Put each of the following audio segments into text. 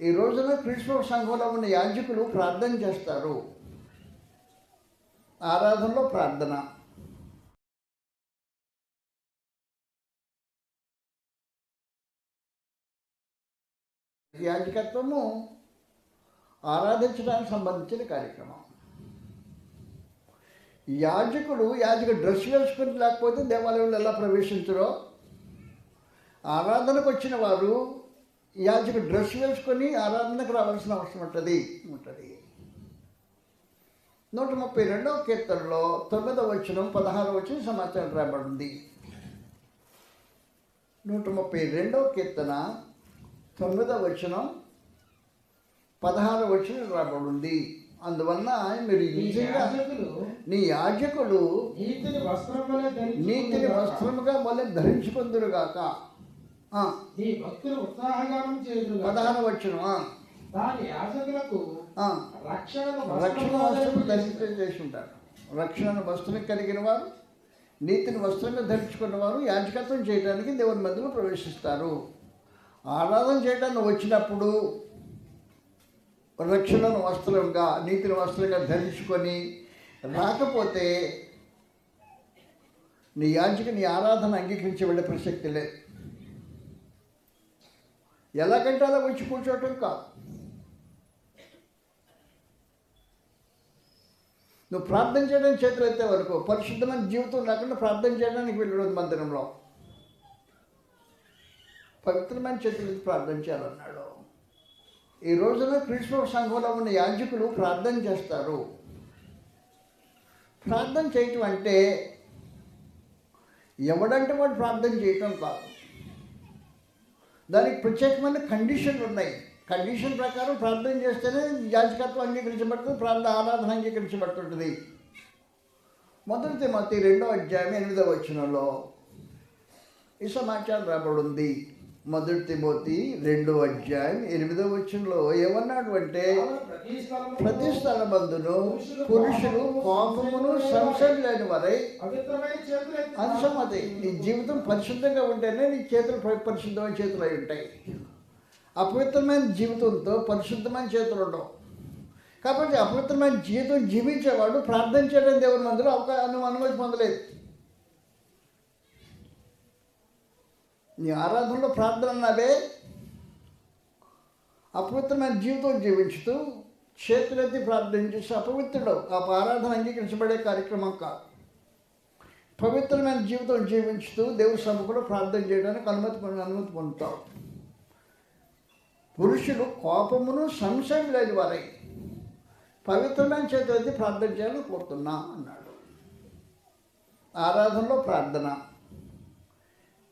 ఈ రోజున క్రీస్తు సంఘంలో ఉన్న యాజకులు ప్రార్థన చేస్తారు. ఆరాధనలో ప్రార్థన. యాజకత్వము ఆరాధించడానికి సంబంధించిన కార్యక్రమం. యాజకుడు యాజక డ్రెస్ వేసుకుని లేకపోతే దేవాలయంలో ఎలా ప్రవేశించరో ఆరాధనకు వచ్చిన వారు యాజక డ్రెస్ వేసుకొని ఆరాధనకు రావాల్సిన అవసరం ఉంటుంది ఉంటుంది. నూట ముప్పై రెండవ కీర్తనలో తొమ్మిదవ వచనం పదహారవ వచ్చిన సమాచారం రాబడింది నూట ముప్పై రెండవ కీర్తన తొమ్మిదవ వచనం పదహారవ వచనం రాబడింది. అందువలన మీరు నీ నిజంగా యాజకులు నీ యాజకులు నీతిని. వస్త్రముగా వలె ధరించుకుందురుగాక. నీ భక్తులు ఉత్సాహగానం చేయుదురు పదహార వచనం ఆ, దాని యాజకులకు. రక్షణను రక్షణ వస్త్రం చేసి- ఉంటారు రక్షణ వస్త్రం కలిగిన వారు నీతిని వస్త్రంగా ధరించుకున్న వారు యాజకత్వం చేయడానికి దేవుని మధ్యలో ప్రవేశిస్తారు. ఆరాధన చేయడానికి వచ్చినప్పుడు రక్షణను వస్త్రంగా నీతిని వస్త్రంగా ధరించుకొని రాకపోతే నీ యాజక నీ ఆరాధన అంగీకరించి వెళ్ళే ప్రసక్తి లేదు. ఎలాగంటే అలా వచ్చి కూర్చోవటం కాదు. నువ్వు ప్రార్థన చేయడానికి చేతులు ఎత్తే వరకు పరిశుద్ధమైన జీవితం లేకుండా ప్రార్థన చేయడానికి వెళ్ళడం మందిరంలో పవిత్రమైన చేతులు ప్రార్థన చేయాలన్నాడు. ఈ రోజున క్రీస్తు సంఘంలో ఉన్న యాజకులు ప్రార్థన చేస్తారు. ప్రార్థన చేయటం అంటే ఎవడంటే వాడు ప్రార్థన చేయటం కాదు. దానికి ప్రత్యేకమైన కండిషన్లు ఉన్నాయి. కండిషన్ ప్రకారం ప్రార్థన చేస్తేనే యాజకత్వం అంగీకరించబడుతుంది ప్రార్థన ఆరాధన అంగీకరించబడుతుంటుంది. మొదటి తిమోతి రెండో అధ్యాయం ఎనిమిదవ వచనంలో ఈ సమాచారం రాబడింది మొదటి తిమోతి రెండో అధ్యాయం ఎనిమిదవ వచనంలో ఏమన్నాడు అంటే ప్రతి స్థలమందును పురుషులు కోపమును సంశయం లేని వారై అంశం అది. నీ జీవితం పరిశుద్ధంగా ఉంటేనే నీ చేతులు పరిశుద్ధమైన చేతులు అయి ఉంటాయి. అపవిత్రమైన జీవితంతో పరిశుద్ధమైన చేతులు ఉండవు. కాబట్టి అపవిత్రమైన జీవితం జీవించేవాడు ప్రార్థన చేయడం దేవుని మందులో అవకాశం అనుమతి పొందలేదు. నీ ఆరాధనలో ప్రార్థన అన్నదే అపవిత్రమైన జీవితం జీవించుతూ చేతులెత్తి ప్రార్థన చేసి అపవిత్రుడు. ఆ ఆరాధన అంగీకరించబడే కార్యక్రమం కాదు. పవిత్రమైన జీవితం జీవించుతూ దేవుడి సభకుడు ప్రార్థన చేయడానికి అనుమతి అనుమతి పొందుతావు. పురుషులు కోపమును సంశయం లేని వారై పవిత్రమైన చేతులెత్తి ప్రార్థన చేయాలని కోరుతున్నా అన్నాడు. ఆరాధనలో ప్రార్థన.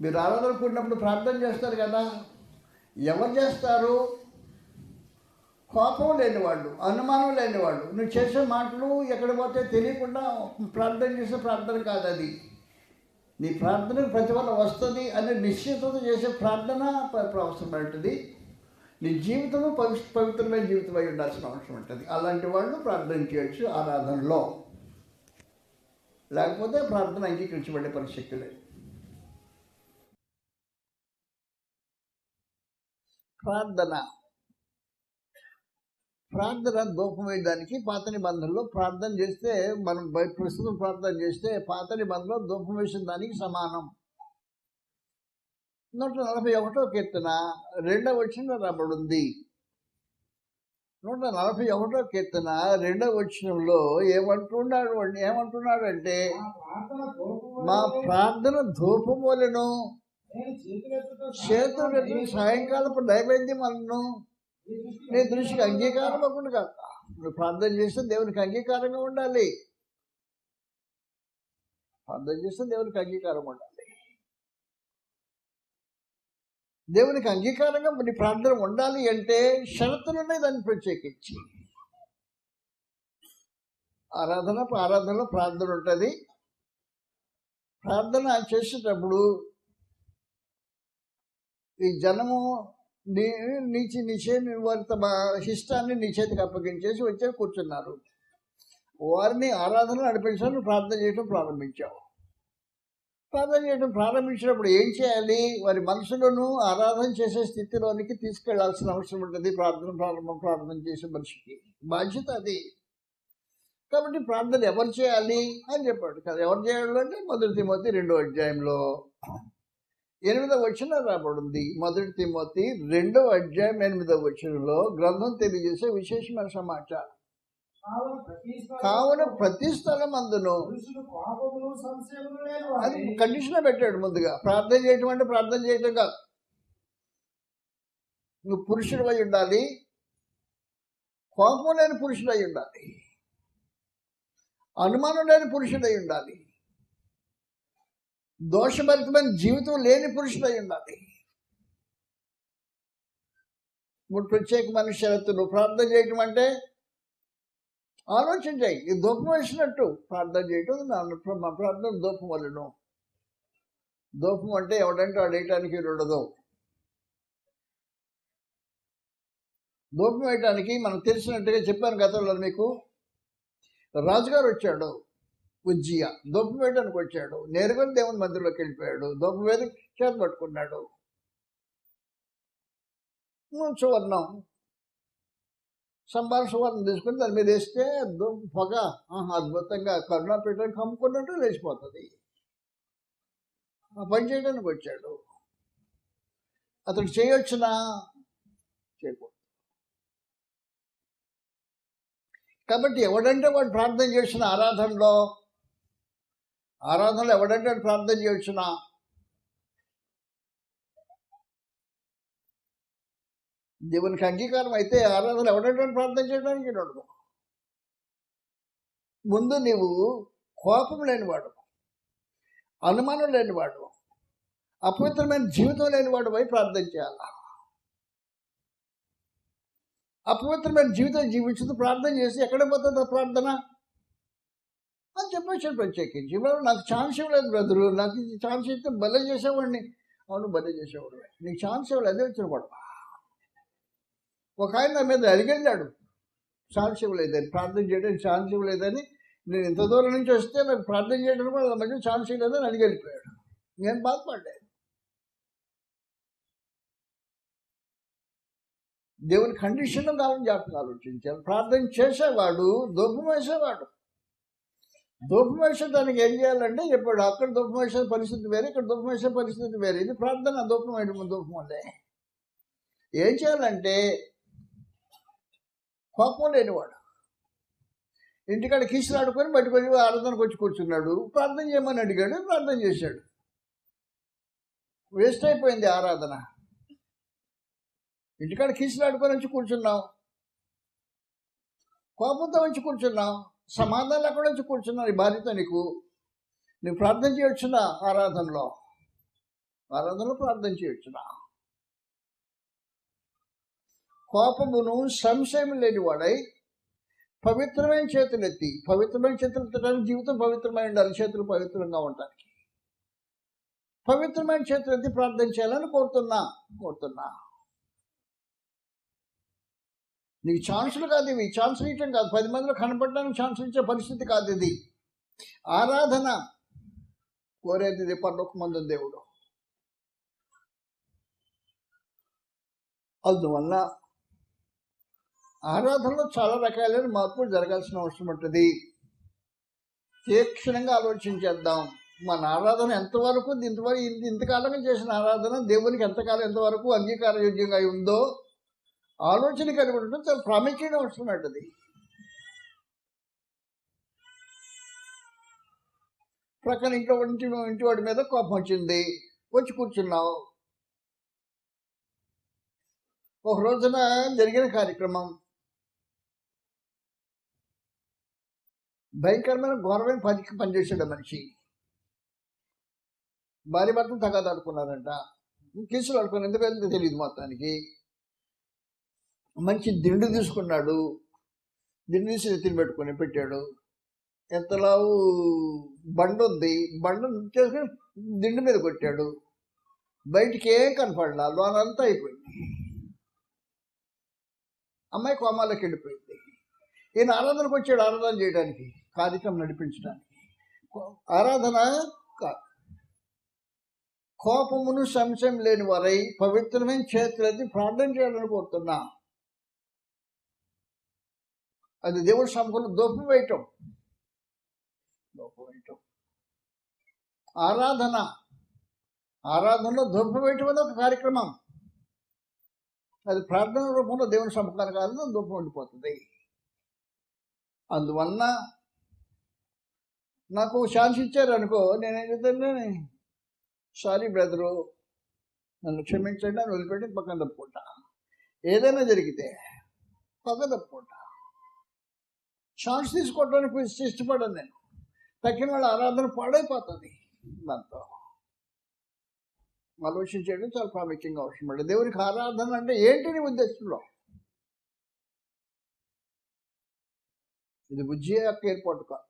మీరు ఆరాధన కూడినప్పుడు ప్రార్థన చేస్తారు కదా. ఎవరు చేస్తారు? కోపం లేనివాళ్ళు అనుమానం లేనివాళ్ళు నువ్వు చేసే మాటలు ఎక్కడ పోతే తెలియకుండా ప్రార్థన చేసే ప్రార్థన కాదు అది. నీ ప్రార్థన ప్రతిఫలం వస్తుంది అనే నిశ్చితత చేసే ప్రార్థన అవసరం ఉంటుంది నీ జీవితము పవి పవిత్రమైన జీవితం అయి ఉండాల్సిన అవసరం ఉంటుంది. అలాంటి వాళ్ళు ప్రార్థన చేయొచ్చు ఆరాధనలో. లేకపోతే ప్రార్థన అంగీకరించబడే పరిస్థితి లేదు. ప్రార్థన. ప్రార్థన ధూపం వేయడానికి పాత నిబంధనలో ప్రార్థన చేస్తే మనం ప్రస్తుతం ప్రార్థన చేస్తే పాత నిబంధనలో ధూపం వేసిన దానికి సమానం. నూట నలభై ఒకటో కీర్తన రెండవ వచనం రాబడింది. నూట నలభై ఒకటో కీర్తన రెండవ వచనంలో ఏమంటున్నాడు ఏమంటున్నాడు అంటే మా ప్రార్థన ధూపం వలెను. చేతులు సాయంకాలపు నైవేద్యములను నీ దృష్టికి నీ దృష్టికి అంగీకారం అవ్వకుండా కాక నువ్వు ప్రార్థన చేస్తే దేవునికి అంగీకారంగా ఉండాలి. ప్రార్థన చేస్తే దేవునికి అంగీకారం ఉండాలి. దేవునికి అంగీకారంగా నీ ప్రార్థన ఉండాలి అంటే షరతులు దాన్ని ప్రత్యేకించి. ఆరాధన ఆరాధనలో ప్రార్థన ఉంటుంది. ప్రార్థన చేసేటప్పుడు ఈ జనము నీ నీచి నిచే వారి తమ ఇష్టాన్ని నీ చేతికి అప్పగించేసి వచ్చే కూర్చున్నారు. వారిని ఆరాధన నడిపించడం ప్రార్థన చేయడం ప్రారంభించావు. ప్రార్థన చేయడం ప్రారంభించినప్పుడు ఏం చేయాలి? వారి మనసులను ఆరాధన చేసే స్థితిలోనికి తీసుకెళ్ళాల్సిన అవసరం ఉంటుంది. ప్రార్థన ప్రారంభం ప్రార్థన చేసే మనిషికి. బాధ్యత అది. కాబట్టి ప్రార్థన ఎవరు చేయాలి అని చెప్పాడు కదా. ఎవరు చేయాలి అంటే మొదటి తిమోతి రెండో అధ్యాయంలో ఎనిమిదవ వచ్చిన రాబడింది. మొదటి తిమ్మతి రెండవ అధ్యాయం ఎనిమిదవ వచనంలో గ్రంథం తెలియజేసే విశేషమైన సమాచారం. కావున ప్రతి స్థలం అందును. అది కండిషన్ పెట్టాడు ముందుగా. ప్రార్థన చేయటం అంటే ప్రార్థన చేయటం కాదు. నువ్వు పురుషుడు అయి ఉండాలి. కోపం లేని పురుషుడు అయి ఉండాలి. అనుమానం లేని పురుషుడు అయి ఉండాలి. దోషభరితమైన జీవితం లేని పురుషుడు అయి ఉండాలి. ఇప్పుడు ప్రత్యేకమైన షరతులు ప్రార్థన చేయటం అంటే ఆలోచన చేయి. ఇది దూపం వేసినట్టు ప్రార్థన చేయటం నా మా ప్రార్థన దూపం వలను. దూపం అంటే ఎవడంటే వాడు వేయటానికి ఉండదు. దూపం వేయటానికి మనం తెలిసినట్టుగా చెప్పాను గతంలో మీకు. రాజుగారు వచ్చాడు. ఉజ్జియ దూపం వచ్చాడు. నేరుగా దేవుని మందిరంలోకి వెళ్ళిపోయాడు. దొబ్బవేది వేది చేత పట్టుకున్నాడు సువర్ణం. సంబార సువర్ణం తీసుకుని దాని మీద వేస్తే పొగ ఆహా, అద్భుతంగా కరుణాపీఠానికి కమ్ముకున్నట్టు లేచిపోతుంది. పని చేయడానికి వచ్చాడు. అతడు చేయొచ్చునా? చేయకూడదు. కాబట్టి ఎవడంటే వాడు ప్రార్థన చేసిన ఆరాధనలో ఆరాధనలు ఎవడంటే ప్రార్థన చేయొచ్చునా దేవునికి అంగీకారం అయితే ఆరాధన ఎవడంటే ప్రార్థన చేయడానికి ఉండదు ముందు నీవు కోపం లేనివాడు అనుమానం లేనివాడు అపవిత్రమైన జీవితం లేనివాడు పోయి ప్రార్థన చేయాలి? అపవిత్రమైన జీవితం జీవించుతూ ప్రార్థన చేసి ఎక్కడ పోతుంది ప్రార్థన? చెప్పేశాడు ప్రత్యేకించి నాకు ఛాన్స్ ఇవ్వలేదు బ్రదరు నాకు ఛాన్స్ ఇస్తే భలే చేసేవాడిని. అవును భలే చేసేవాడు. నీకు ఛాన్స్ ఇవ్వలేదు అదే వచ్చిన గొడవ ఒక ఆయన నా మీద అడిగెళ్ళాడు ఛాన్స్ ఇవ్వలేదని ప్రార్థన చేయడానికి ఛాన్స్ ఇవ్వలేదని. నేను ఇంత దూరం నుంచి వస్తే నాకు ప్రార్థన చేయడం కూడా నా మధ్య ఛాన్స్ ఇవ్వలేదని అడిగెళ్ళిపోయాడు నేను బాధపడ్డాను దేవుని కండిషన్ కావాలని జాగ్రత్తగా ఆలోచించాను. ప్రార్థన చేసేవాడు దుఃఖం వేసేవాడు దూపం దానికి ఏం చేయాలంటే చెప్పాడు అక్కడ దూపం పరిస్థితి వేరే ఇక్కడ దూపం పరిస్థితి వేరే. ఇది ప్రార్థన దూపం వేయడం దూపం వల్లే ఏం చేయాలంటే కోపం లేనివాడు. ఇంటికాడ కీసులు ఆడుకొని బయటకు వచ్చి ఆరాధనకు వచ్చి కూర్చున్నాడు. ప్రార్థన చేయమని అడిగాడు ప్రార్థన చేశాడు. వేస్ట్ అయిపోయింది ఆరాధన. ఇంటికాడ కీసులాడుకొని వచ్చి కూర్చున్నాం. కోపంతో వచ్చి కూర్చున్నాం. సమాధానం ఎక్కడ వచ్చి కూర్చున్నావు ఈ బాధ్యత నీకు. నువ్వు ప్రార్థన చేయొచ్చునా ఆరాధనలో? ఆరాధనలో ప్రార్థన చేయొచ్చునా? కోపమును సంశయం లేనివాడై పవిత్రమైన చేతులెత్తి పవిత్రమైన చేతులు ఎత్తడానికి జీవితం పవిత్రమై ఉండాలి చేతులు పవిత్రంగా ఉండడానికి. పవిత్రమైన చేతులు ఎత్తి ప్రార్థన చేయాలని కోరుతున్నా కోరుతున్నా. నీకు ఛాన్సులు కాదు ఇవి. ఛాన్సులు ఇవ్వటం కాదు. పది మందిలో కనపడడానికి ఛాన్సులు ఇచ్చే పరిస్థితి కాదు ఇది. ఆరాధన కోరేది ఇది. పర్లోక మందు దేవుడు. అందువల్ల ఆరాధనలో చాలా రకాలైన మార్పులు జరగాల్సిన అవసరం ఉంటుంది. తీక్షణంగా ఆలోచించేద్దాం. మన ఆరాధన ఎంతవరకు ఇంతవరకు ఇంతకాలంగా చేసిన ఆరాధన దేవునికి ఎంతకాలం ఎంతవరకు అంగీకారయోగ్యంగా ఉందో ఆలోచన కలిగి ఉండడం చాలా ప్రాముఖ్యంగా అవసరం అది. ప్రక్కన ఇంట్లో ఇంటి ఇంటివాడి మీద కోపం వచ్చింది. వచ్చి కూర్చున్నావు. ఒక రోజున జరిగిన కార్యక్రమం. భయంకరమైన ఘోరమైన పనికి పనిచేసాడు మనిషి. భార్య భర్తను తగాదాడుకున్నారంట. కేసులు ఆడుకున్నారు. ఎందుకు తెలియదు మొత్తానికి. మంచి దిండు తీసుకున్నాడు. దిండు తీసి ఎత్తిని పెట్టుకొని పెట్టాడు. ఎంతలావు బండ ఉంది. బండ చేసుకుని దిండు మీద కొట్టాడు. బయటికి ఏం కనపడలా. లోనంతా అయిపోయింది. అమ్మాయి కోమాలోకి వెళ్ళిపోయింది. ఈయన ఆరాధనకు వచ్చాడు ఆరాధన చేయడానికి కార్యక్రమం నడిపించడానికి. ఆరాధన కోపమును సంశయం లేని వారై పవిత్రమైన చేతులది ప్రార్థన చేయాలని కోరుతున్నా. అది దేవుడి సమకులు దోపు వేయటం. దోపు వేయటం. ఆరాధన. ఆరాధనలో దోపు వేయటం అనేది ఒక కార్యక్రమం. అది ప్రార్థన రూపంలో దేవుని సముఖాన్ని కాదు దూపం ఉండిపోతుంది. అందువలన నాకు ఛాన్స్ ఇచ్చారనుకో నేనేం చేద్దాను సారీ బ్రదరు నన్ను క్షమించండి అని వదిలిపెట్టి పక్కన తప్పుకుంటా. ఏదైనా జరిగితే పక్కన తప్పుకుంటా. ఛాన్స్ తీసుకోవడానికి ఇష్టపడను నేను. తక్కిన వాళ్ళ ఆరాధన పాడైపోతుంది దాంతో. ఆలోచించడం చాలా ప్రాముఖ్యంగా అవసరం దేవునికి ఆరాధన అంటే ఏంటి నీ ఉద్దేశంలో? ఇది బుజ్జి యొక్క ఏర్పాటు కాదు.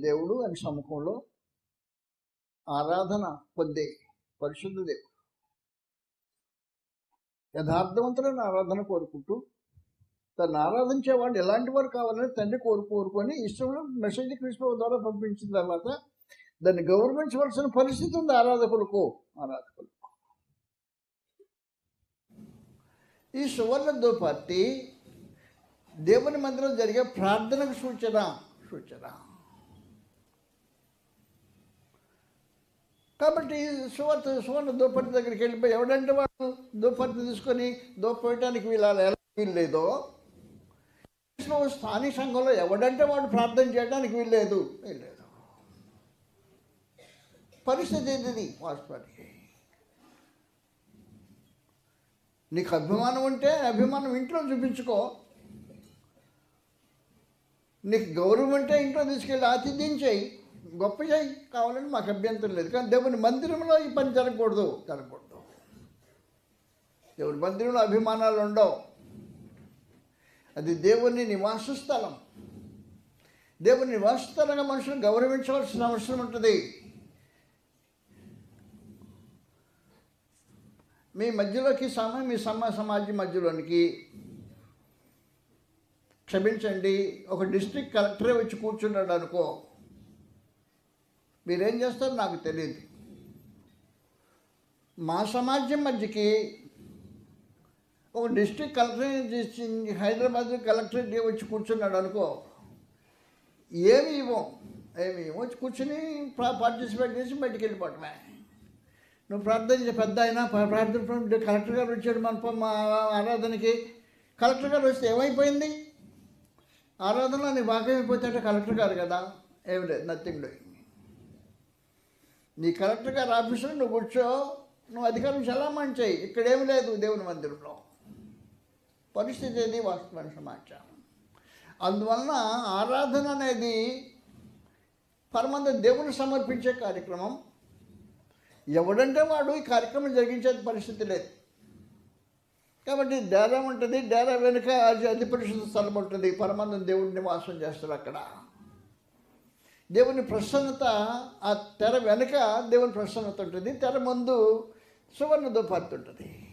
దేవుడు అని సముఖంలో ఆరాధన పొందే పరిశుద్ధ దేవుడు. యథార్థవంతులైన ఆరాధన కోరుకుంటూ తను ఆరాధించే వాళ్ళు ఎలాంటి వారు కావాలని తండ్రి కోరు కోరుకొని ఇష్టంలో మెసేజ్ క్రిస్పో ద్వారా పంపించిన తర్వాత దాన్ని గౌరవించవలసిన పరిస్థితి ఉంది ఆరాధకులకు. ఆరాధకులకు. ఈ సువర్ణ దోపార్తి దేవుని మందిరం జరిగే ప్రార్థనకు సూచన సూచన. కాబట్టి సువర్త సువర్ణ దోపటి దగ్గరికి వెళ్ళిపోయి ఎవడంటే వాడు దోపటి తీసుకొని దోపేయటానికి వీళ్ళ ఎలా వీల్లేదో క్రైస్తవ స్థానిక సంఘంలో ఎవడంటే వాడు ప్రార్థన చేయడానికి వీల్లేదు. వీల్లేదు. పరిస్థితి ఏంటిది? వాస్తవానికి. నీకు అభిమానం ఉంటే అభిమానం ఇంట్లో చూపించుకో. నీకు గౌరవం అంటే ఇంట్లో తీసుకెళ్ళి ఆతిథ్యం గొప్ప చేయి. కావాలని మాకు అభ్యంతరం లేదు. కానీ దేవుని మందిరంలో ఈ పని జరగకూడదు. జరగకూడదు. దేవుని మందిరంలో అభిమానాలు ఉండవు. అది దేవుని నివాస స్థలం. దేవుని నివాస స్థలంగా మనుషులు గౌరవించవలసిన అవసరం ఉంటుంది. మీ మధ్యలోకి సమయం మీ సమ సమాజం మధ్యలోనికి క్షమించండి. ఒక డిస్ట్రిక్ట్ కలెక్టరే వచ్చి కూర్చున్నాడు అనుకో మీరేం చేస్తారో నాకు తెలియదు మా సమాజం మధ్యకి ఒక డిస్ట్రిక్ట్ కలెక్టర్ హైదరాబాద్ కలెక్టరేట్ వచ్చి కూర్చున్నాడు అనుకో ఏమి ఇవ్వం ఏమి ఇవ్వం వచ్చి కూర్చుని పార్టిసిపేట్ చేసి బయటికి వెళ్ళిపోవటమే. నువ్వు ప్రార్థన పెద్ద అయినా ప్రార్థన కలెక్టర్ గారు వచ్చాడు మన మా ఆరాధనకి. కలెక్టర్ గారు వస్తే ఏమైపోయింది? ఆరాధనలో నీ భాగం కలెక్టర్ గారు కదా ఏమి లేదు నథింగ్ డూయింగ్ నీ కలెక్టర్ గారు ఆఫీసులో నువ్వు కూర్చో నువ్వు అధికారం చలామణి చేయి ఇక్కడేమి లేదు దేవుని మందిరంలో. పరిస్థితి అది వాస్తవమైన సమాచారం అందువలన ఆరాధన అనేది పరమంద దేవుని సమర్పించే కార్యక్రమం. ఎవడంటే వాడు ఈ కార్యక్రమం జరిగించే పరిస్థితి లేదు. కాబట్టి డేరా ఉంటుంది డేరా వెనుక అది అతి పరిశుద్ధ స్థలం ఉంటుంది పరమానంద దేవుడిని వాసం చేస్తారు అక్కడ. దేవుని ప్రసన్నత ఆ తెర వెనుక దేవుని ప్రసన్నత ఉంటుంది తెర ముందు సువర్ణ దోపార్తి ఉంటుంది.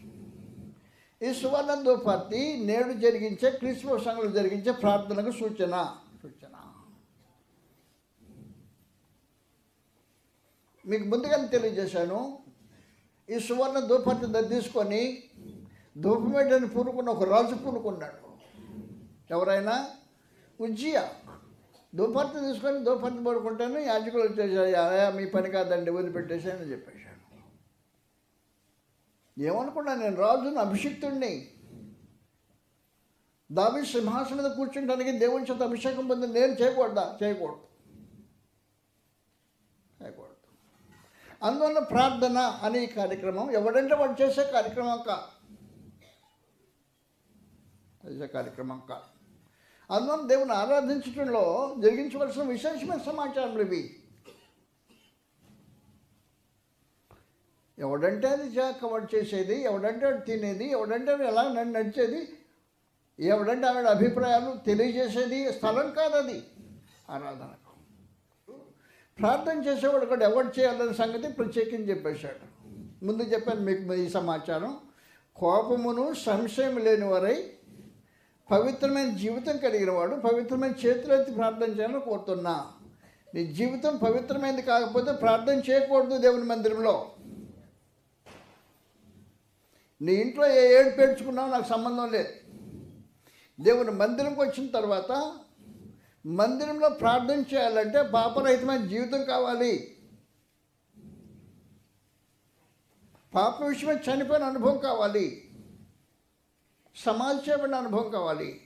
ఈ సువర్ణ దోపార్తి నేడు జరిగించే క్రీస్తు సంఘంలో జరిగించే ప్రార్థనకు సూచన. సూచన. మీకు ముందుగానే తెలియజేశాను ఈ సువర్ణ దూపార్తి తీసుకొని ధూపమేటని పూనుకున్న ఒక రాజు పూనుకున్నాడు. ఎవరైనా? ఉజ్జియ. దూపార్తి తీసుకొని దూపార్తి పడుకుంటాను యాజకులు వచ్చేసారు మీ పని కాదండి వదిలిపెట్టేసి అని చెప్పేశాను ఏమనుకున్నా నేను రాజును అభిషిక్తుణ్ణి. దావి సింహాసనం మీద కూర్చుంటానికి దేవుని చేత అభిషేకం పొంది నేను చేయకూడదా? చేయకూడదు. చేయకూడదు. అందువల్ల ప్రార్థన అనే కార్యక్రమం ఎవడంటే వాడు చేసే కార్యక్రమం కా? చేసే కార్యక్రమం కా? అందువల్ల దేవుని ఆరాధించడంలో జరిగించవలసిన విశేషమైన సమాచారం ఇవి. ఎవడంటే అది జాక కవర్ చేసేది ఎవడంటే తినేది ఎవడంటే ఎలా నన్ను నడిచేది ఎవడంటే ఆవిడ అభిప్రాయాలు తెలియజేసేది స్థలం కాదు అది ఆరాధనకు ప్రార్థన చేసేవాడు కూడా ఎవరు చేయాలనే సంగతి ప్రత్యేకించి చెప్పేశాడు. ముందు చెప్పాను మీకు ఈ సమాచారం. కోపమును సంశయం లేని వారై పవిత్రమైన జీవితం కలిగిన వాడు పవిత్రమైన చేతులెత్తి ప్రార్థన చేయాలని కోరుతున్నా. నీ జీవితం పవిత్రమైనది కాకపోతే ప్రార్థన చేయకూడదు దేవుని మందిరంలో. నీ ఇంట్లో ఏ ఏడు పేర్చుకున్నావు నాకు సంబంధం లేదు. దేవుని మందిరంకి వచ్చిన తర్వాత మందిరంలో ప్రార్థన చేయాలంటే పాపరహితమైన జీవితం కావాలి. పాప విషయమై చనిపోయిన అనుభవం కావాలి. సమాజ చేయబడిన అనుభవం కావాలి.